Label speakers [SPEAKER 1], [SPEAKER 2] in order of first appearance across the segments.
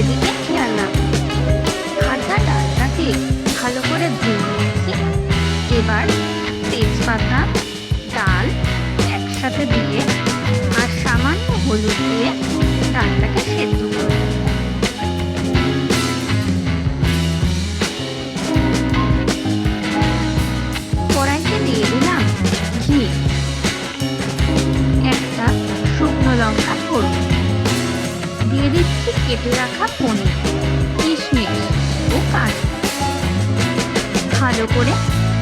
[SPEAKER 1] সেদিকে খেয়াল রাখব ভাজা ডালটাকে ভালো করে ধুয়ে নিচ্ছি এবার তেজপাতা, ডাল একসাথে দিয়ে আর সামান্য হলুদ দিয়ে ডালটাকে সেদ্ধ করে নেব। কড়াইতে দিয়ে দিলাম ঘি। একটা শুকনো লঙ্কা ফোড়ন। দিচ্ছি কেটে রাখা পনির, কিশমিশ ও কাজু ভালো করে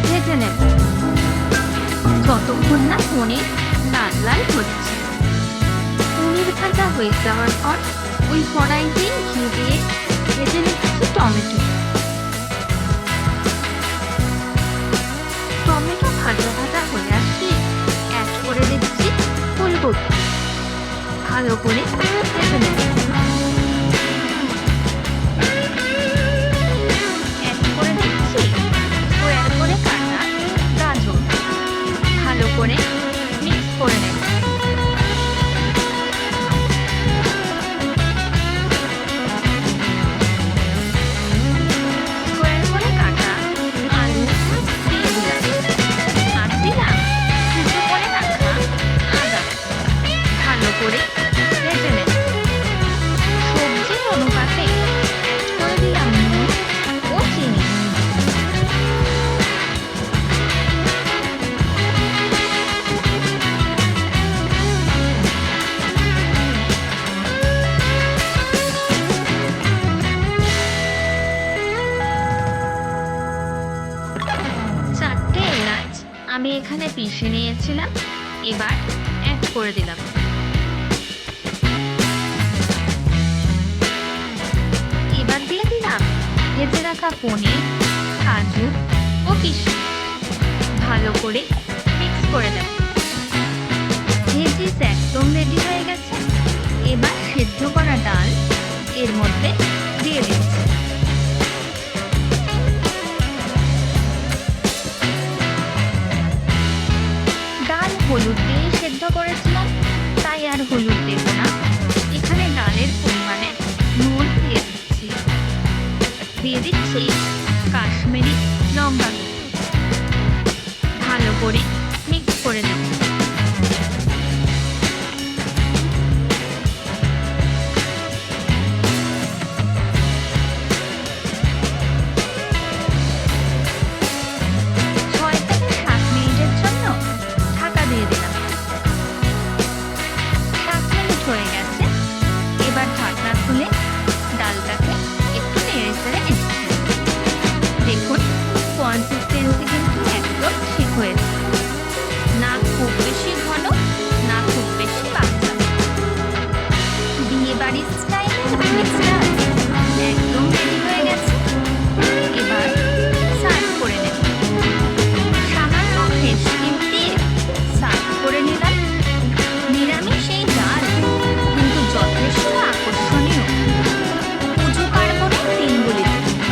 [SPEAKER 1] ভেজে নেব। যতক্ষণ না পনির লাল লাল হচ্ছে। পনির ভাজা হয়ে যাওয়ার পর ওই কড়াইতেই ঘি দিয়ে ভেজে নিচ্ছি টমেটো। টমেটো ভাজা ভাজা হয়ে আসলে অ্যাড করে দিচ্ছি ফুলকপি। ভালো করে ভেজে নেব। করে ভেজে নেব সবজির অনুপাতে করে দিলাম আমি এখানে পিষে নিয়েছিলাম, এবার অ্যাড করে দিলাম। রাখা পনির, কাজু ও কিশমিশ। ভালো করে মিক্স করে দেব। ভেজিস একদম রেডি হয়ে গেছে। এবার সেদ্ধ করা ডাল এর মধ্যে দিয়ে দিচ্ছি। ডাল হলুদ দিয়ে সেদ্ধ করেছিলাম, তাই আর হলুদ দেব কাশ্মীরি ভালো করে মিক্স করে দেব consistency